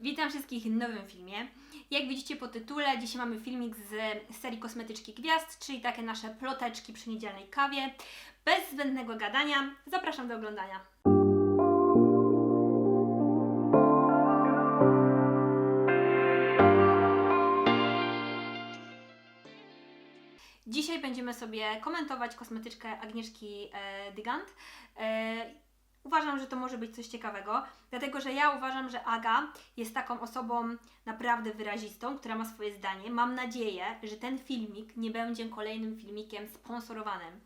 Witam wszystkich w nowym filmie. Jak widzicie po tytule, dzisiaj mamy filmik z serii Kosmetyczki Gwiazd, czyli takie nasze ploteczki przy niedzielnej kawie. Bez zbędnego gadania, zapraszam do oglądania. Dzisiaj będziemy sobie komentować kosmetyczkę Agnieszki e, Dygant. Uważam, że to może być coś ciekawego, dlatego że ja uważam, że Aga jest taką osobą naprawdę wyrazistą, która ma swoje zdanie. Mam nadzieję, że ten filmik nie będzie kolejnym filmikiem sponsorowanym.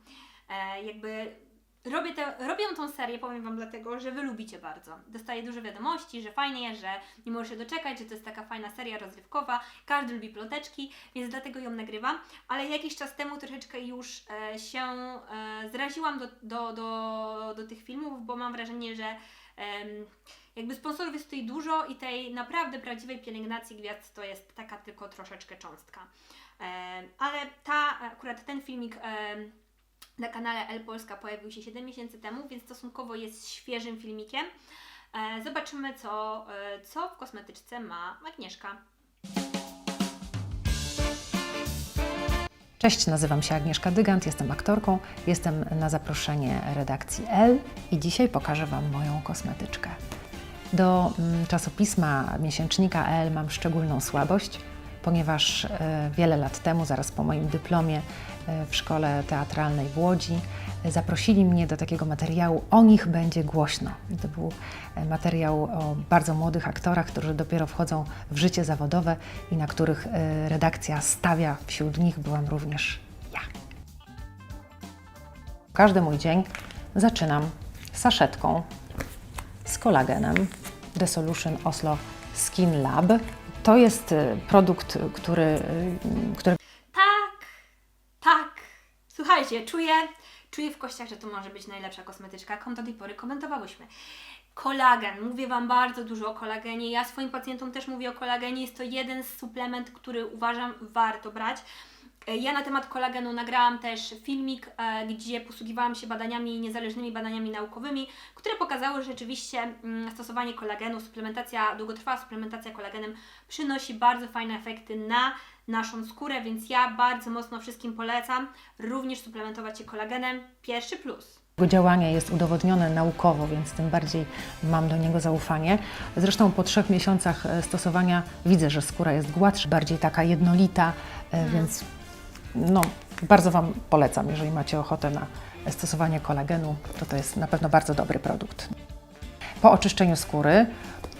E, jakby robię, te, robię tą serię, powiem Wam dlatego, że Wy lubicie bardzo. Dostaję dużo wiadomości, że fajnie, że nie możesz się doczekać, że to jest taka fajna seria rozrywkowa, każdy lubi ploteczki, więc dlatego ją nagrywam, ale jakiś czas temu troszeczkę już e, się e, zraziłam do, do, do, do tych filmów, bo mam wrażenie, że em, jakby sponsorów jest tutaj dużo i tej naprawdę prawdziwej pielęgnacji gwiazd to jest taka tylko troszeczkę cząstka. Em, ale ta, akurat ten filmik em, na kanale El Polska pojawił się 7 miesięcy temu, więc stosunkowo jest świeżym filmikiem. E, zobaczymy, co, e, co w kosmetyczce ma Agnieszka. Cześć, nazywam się Agnieszka Dygant, jestem aktorką, jestem na zaproszenie redakcji L i dzisiaj pokażę Wam moją kosmetyczkę. Do mm, czasopisma miesięcznika L mam szczególną słabość, ponieważ e, wiele lat temu, zaraz po moim dyplomie e, w szkole teatralnej w Łodzi, e, zaprosili mnie do takiego materiału O nich będzie głośno. I to był materiał o bardzo młodych aktorach, którzy dopiero wchodzą w życie zawodowe i na których redakcja stawia. Wśród nich byłam również ja. Każdy mój dzień zaczynam saszetką z kolagenem The Solution Oslo Skin Lab. To jest e, produkt, który, e, który Tak, tak. Słuchajcie, czuję, czuję w kościach, że to może być najlepsza kosmetyczka, jaką do tej pory komentowałyśmy. Kolagen. Mówię Wam bardzo dużo o kolagenie. Ja swoim pacjentom też mówię o kolagenie. Jest to jeden z suplement, który uważam warto brać. E, Ja na temat kolagenu nagrałam też filmik, e, gdzie posługiwałam się badaniami, niezależnymi badaniami naukowymi, które pokazały, że rzeczywiście mm, stosowanie kolagenu, suplementacja, długotrwała suplementacja kolagenem przynosi bardzo fajne efekty na naszą skórę, więc ja bardzo mocno wszystkim polecam również suplementować się kolagenem. Pierwszy plus. Jego działanie jest udowodnione naukowo, więc tym bardziej mam do niego zaufanie. Zresztą po trzech miesiącach e, stosowania widzę, że skóra jest gładsza, bardziej taka jednolita, e, więc no, bardzo Wam polecam, jeżeli macie ochotę na stosowanie kolagenu, to to jest na pewno bardzo dobry produkt. Po oczyszczeniu skóry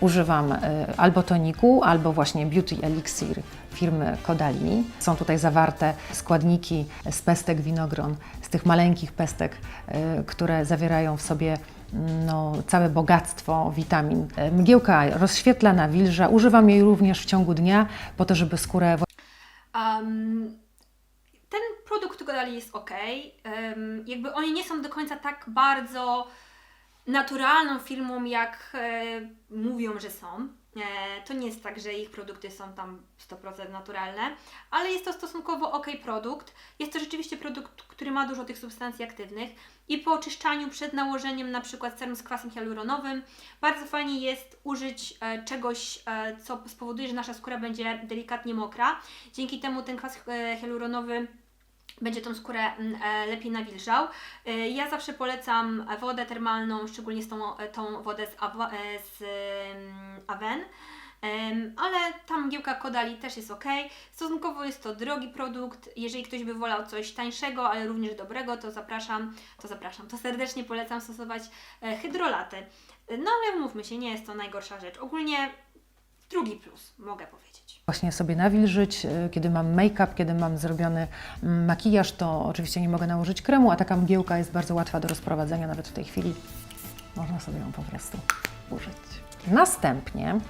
używam e, albo toniku, albo właśnie Beauty Elixir firmy Kodali. Są tutaj zawarte składniki z pestek winogron, z tych maleńkich pestek, e, które zawierają w sobie mm, no, całe bogactwo witamin. E, Mgiełka rozświetla, nawilża. Używam jej również w ciągu dnia po to, żeby skórę Um, ten Godali jest ok. Um, jakby oni nie są do końca tak bardzo naturalną firmą, jak e, mówią, że są. E, to nie jest tak, że ich produkty są tam 100% naturalne, ale jest to stosunkowo ok produkt. Jest to rzeczywiście produkt, który ma dużo tych substancji aktywnych i po oczyszczaniu przed nałożeniem na przykład serum z kwasem hialuronowym bardzo fajnie jest użyć e, czegoś, e, co spowoduje, że nasza skóra będzie delikatnie mokra. Dzięki temu ten kwas e, hialuronowy będzie tą skórę mm, e, lepiej nawilżał. E, Ja zawsze polecam wodę termalną, szczególnie z tą, e, tą wodę z, Awa, z em, Aven. Ale ta mgiełka Kodali też jest ok. Stosunkowo jest to drogi produkt. Jeżeli ktoś by wolał coś tańszego, ale również dobrego, to zapraszam, to zapraszam, to serdecznie polecam stosować hydrolaty. No ale mówmy się, nie jest to najgorsza rzecz. Ogólnie drugi plus, mogę powiedzieć. właśnie sobie nawilżyć. Y, Kiedy mam make-up, kiedy mam zrobiony mm, makijaż, to oczywiście nie mogę nałożyć kremu, a taka mgiełka jest bardzo łatwa do rozprowadzenia, nawet w tej chwili można sobie ją po prostu użyć. Następnie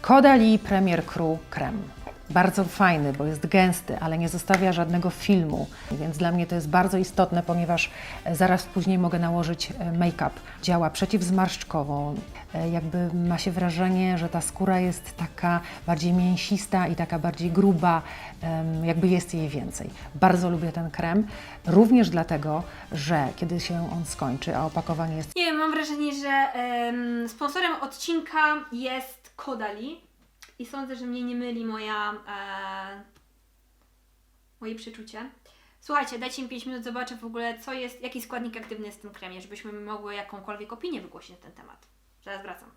Kodali Premier Crew Krem. Bardzo fajny, bo jest gęsty, ale nie zostawia żadnego filmu, więc dla mnie to jest bardzo istotne, ponieważ e, zaraz później mogę nałożyć e, make-up. Działa przeciwzmarszczkowo, e, jakby ma się wrażenie, że ta skóra jest taka bardziej mięsista i taka bardziej gruba, jakby jest jej więcej. Bardzo lubię ten krem, również dlatego, że kiedy się on skończy, a opakowanie jest Nie wiem, mam wrażenie, że em, sponsorem odcinka jest Kodali. I sądzę, że mnie nie myli moja, e, moje przeczucie. Słuchajcie, dajcie mi 5 minut, zobaczę w ogóle, co jest, jaki składnik aktywny jest w tym kremie, żebyśmy mogły jakąkolwiek opinię wygłosić na ten temat. Zaraz wracam.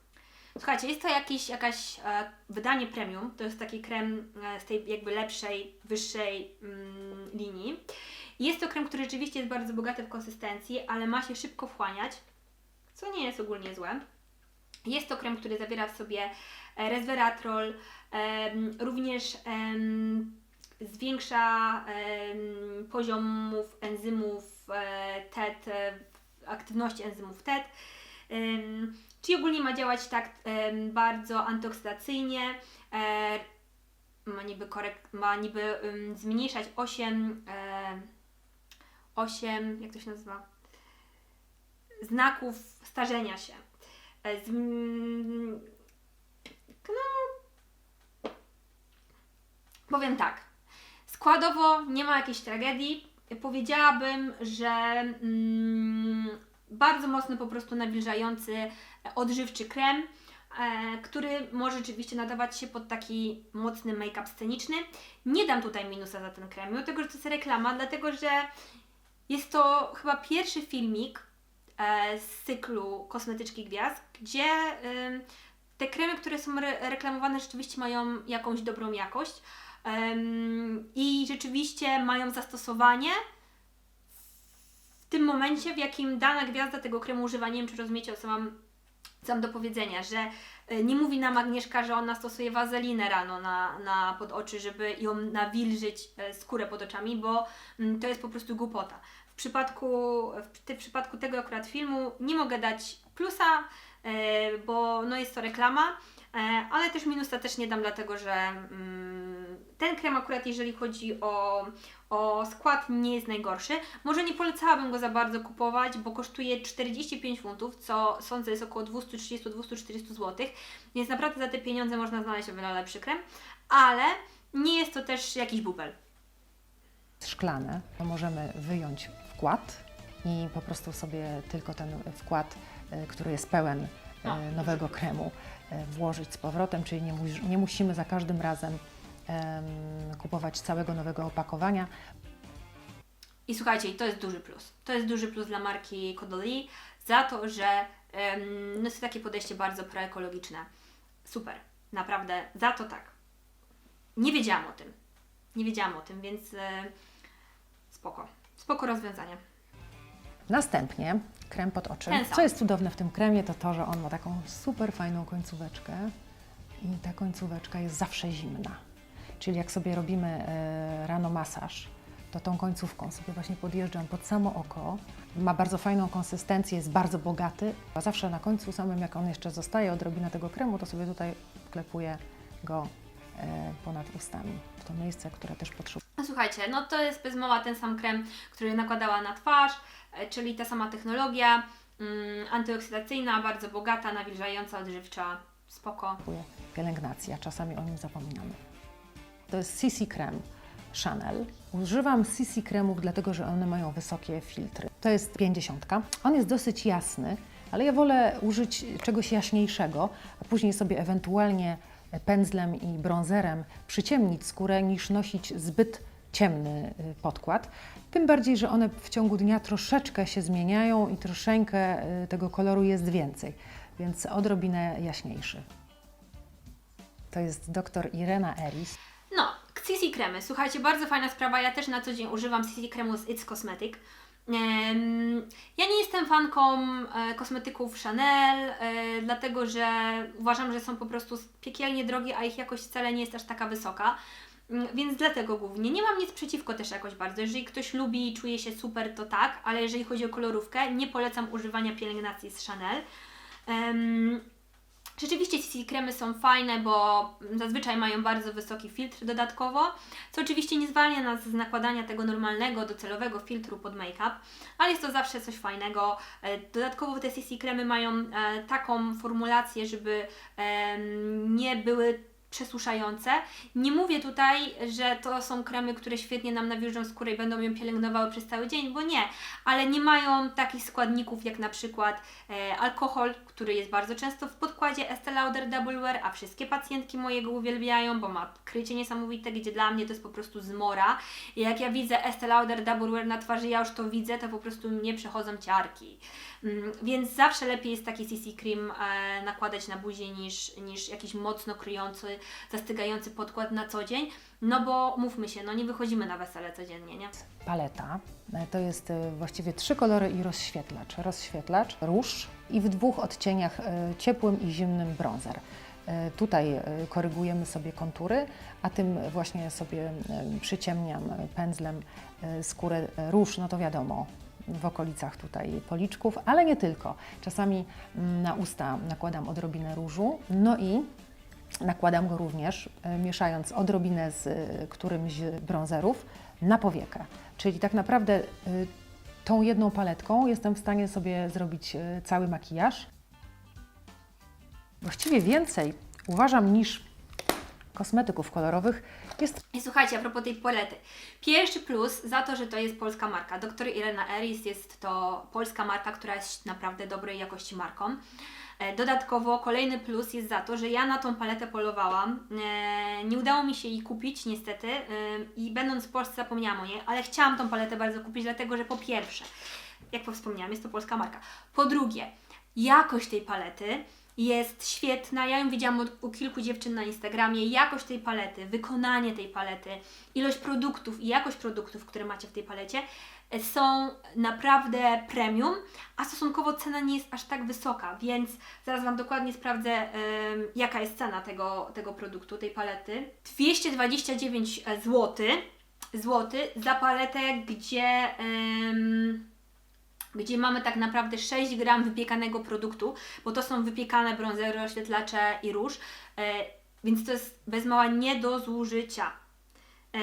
Słuchajcie, jest to jakiś, jakaś e, wydanie premium, to jest taki krem e, z tej jakby lepszej, wyższej mm, linii. Jest to krem, który rzeczywiście jest bardzo bogaty w konsystencji, ale ma się szybko wchłaniać, co nie jest ogólnie złe. Jest to krem, który zawiera w sobie e, resveratrol, również zwiększa poziomów enzymów e, TET, e, aktywności enzymów TET. Czyli ogólnie ma działać tak bardzo antyoksydacyjnie, e, ma niby, ma niby zmniejszać 8, e, 8, jak to się nazywa? Znaków starzenia się. Zm- no, powiem tak. Składowo nie ma jakiejś tragedii. Powiedziałabym, że mm, bardzo mocno po prostu nawilżający, odżywczy krem, e, który może rzeczywiście nadawać się pod taki mocny make-up sceniczny. Nie dam tutaj minusa za ten krem, mimo tego, że to jest reklama, dlatego że jest to chyba pierwszy filmik z cyklu Kosmetyczki Gwiazd, gdzie te kremy, które są re reklamowane, rzeczywiście mają jakąś dobrą jakość i rzeczywiście mają zastosowanie w tym momencie, w jakim dana gwiazda tego kremu używa. Nie wiem, czy rozumiecie, o co mam, co mam do powiedzenia, że y, nie mówi nam Agnieszka, że ona stosuje wazelinę rano na, na pod oczy, żeby ją nawilżyć e, skórę pod oczami, bo mm, to jest po prostu głupota. W przypadku, w, przypadku tego akurat filmu nie mogę dać plusa, e, bo no jest to reklama, e, ale też minusa też nie dam, dlatego że mm, ten krem akurat jeżeli chodzi o, o skład nie jest najgorszy. Może nie polecałabym go za bardzo kupować, bo kosztuje 45 funtów, co sądzę jest około 230-240 zł, więc naprawdę za te pieniądze można znaleźć o wiele lepszy krem, ale nie jest to też jakiś bubel. Szklane, to możemy wyjąć wkład i po prostu sobie tylko ten wkład, e, który jest pełen e, nowego kremu, e, włożyć z powrotem, czyli nie, mus- nie musimy za każdym razem em, kupować całego nowego opakowania. I słuchajcie, to jest duży plus. To jest duży plus dla marki Caudalie za to, że em, no jest to takie podejście bardzo proekologiczne. Super, naprawdę, za to tak. Nie wiedziałam o tym. Nie wiedziałam o tym, więc spoko. Spoko rozwiązanie. Następnie krem pod oczy. Ten sam. Co jest cudowne w tym kremie, to to, że on ma taką super fajną końcóweczkę i ta końcóweczka jest zawsze zimna. Czyli jak sobie robimy e, rano masaż, to tą końcówką sobie właśnie podjeżdżam pod samo oko. Ma bardzo fajną konsystencję, jest bardzo bogaty. A zawsze na końcu samym, jak on jeszcze zostaje odrobina tego kremu, to sobie tutaj wklepuję go e, ponad ustami, w to miejsce, które też potrzebuję. No słuchajcie, no to jest bez mowa ten sam krem, który nakładała na twarz, e, czyli ta sama technologia, mm, antyoksydacyjna, bardzo bogata, nawilżająca, odżywcza, spoko. potrzebuje pielęgnacji, a czasami o nim zapominamy. To jest CC krem Chanel. Używam CC kremów dlatego, że one mają wysokie filtry. To jest 50. On jest dosyć jasny, ale ja wolę użyć czegoś jaśniejszego, a później sobie ewentualnie pędzlem i bronzerem przyciemnić skórę, niż nosić zbyt ciemny y, podkład. Tym bardziej, że one w ciągu dnia troszeczkę się zmieniają i troszeczkę y, tego koloru jest więcej, więc odrobinę jaśniejszy. To jest dr Irena Eris. No, CC kremy. Słuchajcie, bardzo fajna sprawa. Ja też na co dzień używam CC kremu z It's Cosmetic. Ja nie jestem fanką e, kosmetyków Chanel, e, dlatego że uważam, że są po prostu piekielnie drogie, a ich jakość wcale nie jest aż taka wysoka. Mm, Więc dlatego głównie. Nie mam nic przeciwko też jakoś bardzo. Jeżeli ktoś lubi i czuje się super, to tak, ale jeżeli chodzi o kolorówkę, nie polecam używania pielęgnacji z Chanel. Em, Rzeczywiście CC kremy są fajne, bo zazwyczaj mają bardzo wysoki filtr dodatkowo, co oczywiście nie zwalnia nas z nakładania tego normalnego, docelowego filtru pod make-up, ale jest to zawsze coś fajnego. E, Dodatkowo te CC kremy mają e, taką formulację, żeby nie były przesuszające. Nie mówię tutaj, że to są kremy, które świetnie nam nawilżą skórę i będą ją pielęgnowały przez cały dzień, bo nie, ale nie mają takich składników jak na przykład e, alkohol, który jest bardzo często w podkładzie Estee Lauder Double Wear, a wszystkie pacjentki mojego uwielbiają, bo ma krycie niesamowite, gdzie dla mnie to jest po prostu zmora. I jak ja widzę Estee Lauder Double Wear na twarzy, ja już to widzę, to po prostu mnie przechodzą ciarki. Mm, Więc zawsze lepiej jest taki CC cream e, nakładać na buzię niż, niż jakiś mocno kryjący, zastygający podkład na co dzień. No bo mówmy się, no nie wychodzimy na wesele codziennie, nie? Paleta e, to jest e, właściwie trzy kolory i rozświetlacz. Rozświetlacz, róż i w dwóch odcieniach ciepłym i zimnym bronzer. Tutaj korygujemy sobie kontury, a tym właśnie sobie przyciemniam pędzlem skórę róż, no to wiadomo, w okolicach tutaj policzków, ale nie tylko. Czasami mm, na usta nakładam odrobinę różu, no i nakładam go również, e, mieszając odrobinę z e, którymś z bronzerów na powiekę. Czyli tak naprawdę e, tą jedną paletką jestem w stanie sobie zrobić cały makijaż. Właściwie więcej uważam niż kosmetyków kolorowych jest I słuchajcie, a propos tej palety. Pierwszy plus za to, że to jest polska marka. Dr Irena Eris jest to polska marka, która jest naprawdę dobrej jakości marką. E, Dodatkowo kolejny plus jest za to, że ja na tą paletę polowałam. E, Nie udało mi się jej kupić niestety e, i będąc w Polsce zapomniałam o niej, ale chciałam tą paletę bardzo kupić, dlatego że po pierwsze, jak wspomniałam, jest to polska marka. Po drugie, jakość tej palety jest świetna. Ja ją widziałam od, u kilku dziewczyn na Instagramie. Jakość tej palety, wykonanie tej palety, ilość produktów i jakość produktów, które macie w tej palecie e, są naprawdę premium, a stosunkowo cena nie jest aż tak wysoka, więc zaraz Wam dokładnie sprawdzę, em, jaka jest cena tego, tego produktu, tej palety. 229 zł, złoty za paletę, gdzie. em, gdzie mamy tak naprawdę 6 gram wypiekanego produktu, bo to są wypiekane brązery, oświetlacze i róż, e, więc to jest bez mała nie do zużycia. E,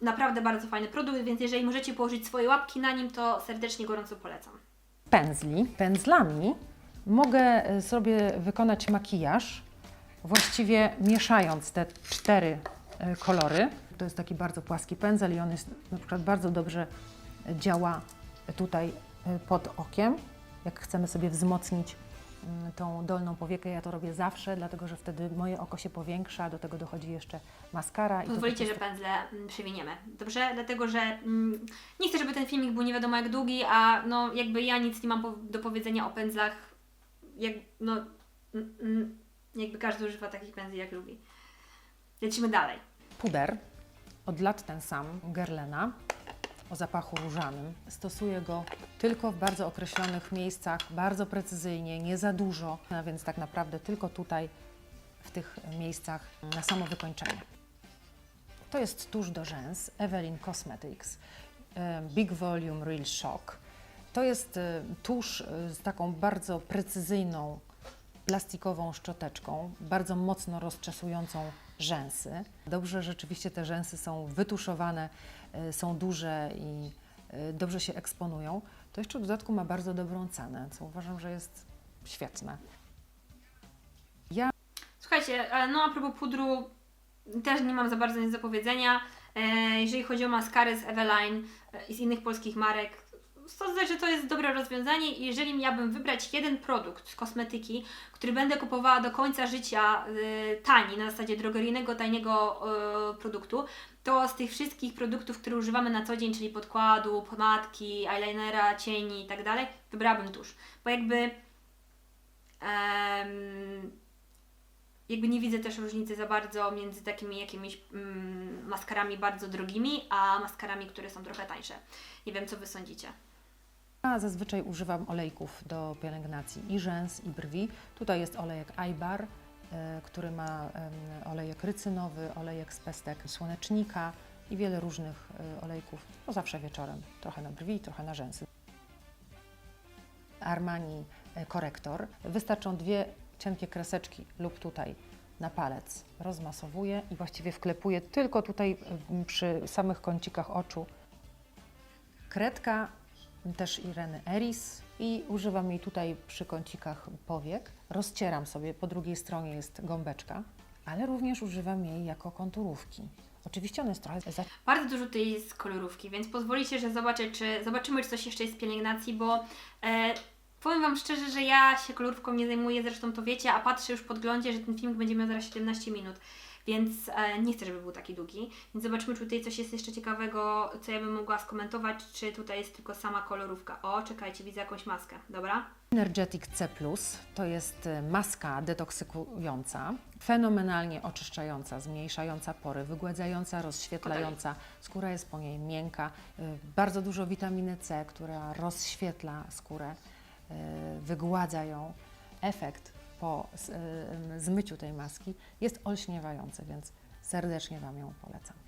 naprawdę bardzo fajny produkt, więc jeżeli możecie położyć swoje łapki na nim, to serdecznie gorąco polecam. pędzli. Pędzlami mogę e, sobie wykonać makijaż, właściwie mieszając te cztery kolory. To jest taki bardzo płaski pędzel i on jest na przykład bardzo dobrze działa tutaj e, pod okiem. Jak chcemy sobie wzmocnić mm, tą dolną powiekę, ja to robię zawsze, dlatego że wtedy moje oko się powiększa, do tego dochodzi jeszcze maskara. i to Pozwolicie, po że pędzle mm, przewiniemy. Dobrze? Dlatego, że mm, nie chcę, żeby ten filmik był nie wiadomo jak długi, a no jakby ja nic nie mam po, do powiedzenia o pędzlach. Jak, no, mm, jakby każdy używa takich pędzli jak lubi. Lecimy dalej. Puder, od lat ten sam, Guerlaina, o zapachu różanym. Stosuję go tylko w bardzo określonych miejscach, bardzo precyzyjnie, nie za dużo, a więc tak naprawdę tylko tutaj, w tych miejscach na samo wykończenie. To jest tusz do rzęs Evelyn Cosmetics Big Volume Real Shock. To jest e, tusz e, z taką bardzo precyzyjną plastikową szczoteczką, bardzo mocno rozczesującą rzęsy. Dobrze, rzeczywiście te rzęsy są wytuszowane, e, są duże i e, dobrze się eksponują. To jeszcze w dodatku ma bardzo dobrą cenę, co uważam, że jest świetne. Ja Słuchajcie, no a propos pudru, też nie mam za bardzo nic do powiedzenia. E, jeżeli chodzi o maskary z Eveline i z innych polskich marek, sądzę, że to jest dobre rozwiązanie i jeżeli miałabym wybrać jeden produkt z kosmetyki, który będę kupowała do końca życia e, tani, na zasadzie drogeryjnego, taniego e, produktu, to z tych wszystkich produktów, które używamy na co dzień, czyli podkładu, pomadki, eyelinera, cieni i tak dalej, wybrałabym tusz. Bo jakby jakby nie widzę też różnicy za bardzo między takimi jakimiś mm, maskarami bardzo drogimi, a maskarami, które są trochę tańsze. Nie wiem, co Wy sądzicie. Ja zazwyczaj używam olejków do pielęgnacji i rzęs, i brwi. Tutaj jest olejek iBar, e, który ma olejek rycynowy, olejek z pestek słonecznika i wiele różnych e, olejków. To zawsze wieczorem, trochę na brwi, trochę na rzęsy. Armani e, korektor. Wystarczą dwie cienkie kreseczki lub tutaj na palec. Rozmasowuję i właściwie wklepuję tylko tutaj przy samych kącikach oczu Kredka też Ireny Eris i używam jej tutaj przy kącikach powiek. Rozcieram sobie, po drugiej stronie jest gąbeczka, ale również używam jej jako konturówki. Oczywiście ona jest trochę za Bardzo dużo tutaj jest kolorówki, więc pozwolicie, że zobaczę, czy zobaczymy, czy coś jeszcze jest z pielęgnacji, bo e, powiem Wam szczerze, że ja się kolorówką nie zajmuję, zresztą to wiecie, a patrzę już w podglądzie, że ten film będzie miał zaraz 17 minut. Więc e, nie chcę, żeby był taki długi. Więc zobaczmy, czy tutaj coś jest jeszcze ciekawego, co ja bym mogła skomentować, czy tutaj jest tylko sama kolorówka. O, czekajcie, widzę jakąś maskę, dobra? Energetic C+, to jest y, maska detoksykująca, fenomenalnie oczyszczająca, zmniejszająca pory, wygładzająca, rozświetlająca. Skóra jest po niej miękka, y, bardzo dużo witaminy C, która rozświetla skórę, wygładza ją. Efekt po zmyciu tej maski jest olśniewający, więc serdecznie Wam ją polecam.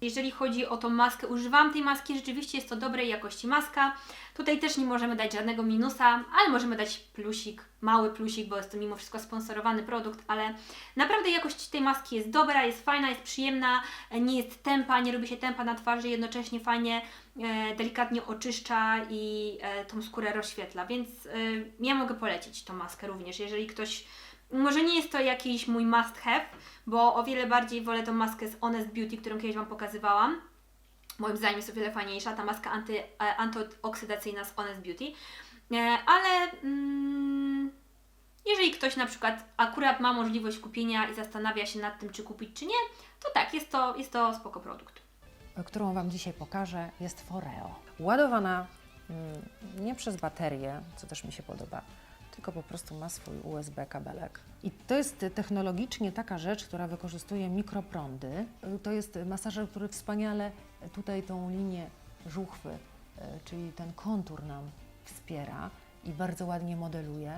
Jeżeli chodzi o tą maskę, używam tej maski, rzeczywiście jest to dobrej jakości maska. Tutaj też nie możemy dać żadnego minusa, ale możemy dać plusik, mały plusik, bo jest to mimo wszystko sponsorowany produkt, ale naprawdę jakość tej maski jest dobra, jest fajna, jest przyjemna, nie jest tępa, nie robi się tępa na twarzy, jednocześnie fajnie, e, delikatnie oczyszcza i e, tą skórę rozświetla, więc e, ja mogę polecić tą maskę również, jeżeli ktoś może nie jest to jakiś mój must have, bo o wiele bardziej wolę tą maskę z Honest Beauty, którą kiedyś Wam pokazywałam. Moim zdaniem jest o wiele fajniejsza ta maska anty, e, antyoksydacyjna z Honest Beauty. E, Ale mm, jeżeli ktoś na przykład akurat ma możliwość kupienia i zastanawia się nad tym, czy kupić, czy nie, to tak, jest to, jest to spoko produkt. którą Wam dzisiaj pokażę, jest Foreo. Ładowana mm, nie przez baterię, co też mi się podoba, tylko po prostu ma swój USB kabelek. I to jest technologicznie taka rzecz, która wykorzystuje mikroprądy. To jest masażer, który wspaniale tutaj tą linię żuchwy, y, czyli ten kontur nam wspiera i bardzo ładnie modeluje.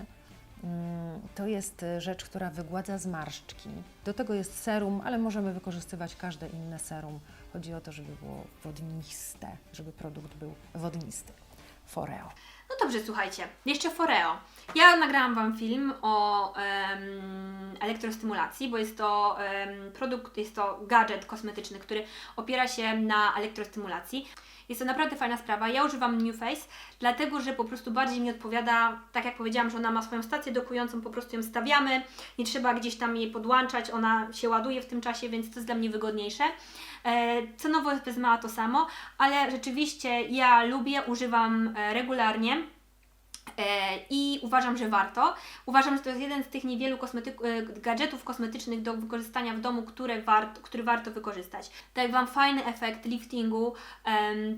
Mm, To jest y, rzecz, która wygładza zmarszczki. Do tego jest serum, ale możemy wykorzystywać każde inne serum. Chodzi o to, żeby było wodniste, żeby produkt był wodnisty. Foreo. No dobrze, słuchajcie, jeszcze Foreo. Ja nagrałam Wam film o em, elektrostymulacji, bo jest to em, produkt, jest to gadżet kosmetyczny, który opiera się na elektrostymulacji. Jest to naprawdę fajna sprawa. Ja używam New Face, dlatego że po prostu bardziej mi odpowiada, tak jak powiedziałam, że ona ma swoją stację dokującą, po prostu ją stawiamy, nie trzeba gdzieś tam jej podłączać, ona się ładuje w tym czasie, więc to jest dla mnie wygodniejsze. E, Cenowo jest ma to samo, ale rzeczywiście ja lubię, używam e, regularnie. E, I uważam, że warto. Uważam, że to jest jeden z tych niewielu e, gadżetów kosmetycznych do wykorzystania w domu, które warto, który warto wykorzystać. Daje Wam fajny efekt liftingu.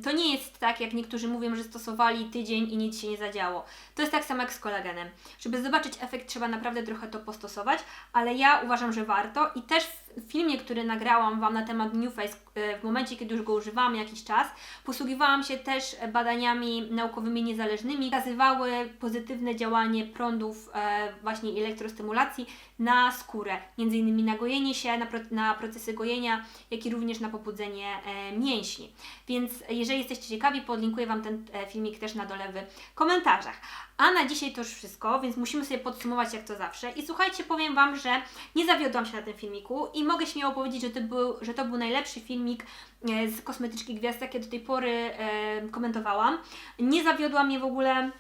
To nie jest tak, jak niektórzy mówią, że stosowali tydzień i nic się nie zadziało. To jest tak samo jak z kolagenem. Żeby zobaczyć efekt, trzeba naprawdę trochę to postosować, ale ja uważam, że warto i też filmie, który nagrałam Wam na temat New Face, e, w momencie, kiedy już go używałam jakiś czas, posługiwałam się też badaniami naukowymi niezależnymi, wskazywały pozytywne działanie prądów e, właśnie elektrostymulacji na skórę, między innymi na gojenie się, na, pro, na procesy gojenia, jak i również na pobudzenie e, mięśni. Więc jeżeli jesteście ciekawi, podlinkuję Wam ten e, filmik też na dole w komentarzach. A na dzisiaj to już wszystko, więc musimy sobie podsumować jak to zawsze. I słuchajcie, powiem Wam, że nie zawiodłam się na tym filmiku i mogę śmiało powiedzieć, że to był, że to był najlepszy filmik e, z kosmetyczki gwiazd, jakie do tej pory e, komentowałam. Nie zawiodła mnie w ogóle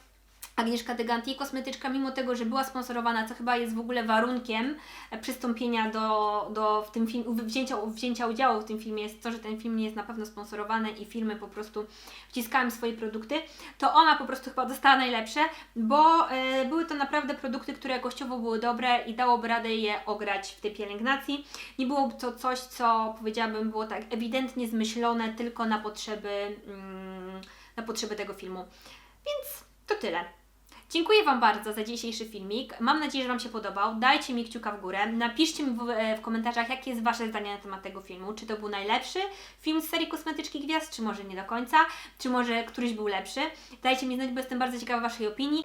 Agnieszka Deganti, kosmetyczka, mimo tego, że była sponsorowana, co chyba jest w ogóle warunkiem e, przystąpienia do, do w tym film, wzięcia, wzięcia udziału w tym filmie, jest to, że ten film nie jest na pewno sponsorowany i firmy po prostu wciskają swoje produkty, to ona po prostu chyba dostała najlepsze, bo e, były to naprawdę produkty, które jakościowo były dobre i dałoby radę je ograć w tej pielęgnacji. Nie było to coś, co powiedziałabym było tak ewidentnie zmyślone tylko na potrzeby, mm, na potrzeby tego filmu. Więc to tyle. Dziękuję Wam bardzo za dzisiejszy filmik. Mam nadzieję, że Wam się podobał. Dajcie mi kciuka w górę. Napiszcie mi w, e, w komentarzach, jakie jest Wasze zdanie na temat tego filmu. Czy to był najlepszy film z serii Kosmetyczki Gwiazd, czy może nie do końca, czy może któryś był lepszy. Dajcie mi znać, bo jestem bardzo ciekawa Waszej opinii.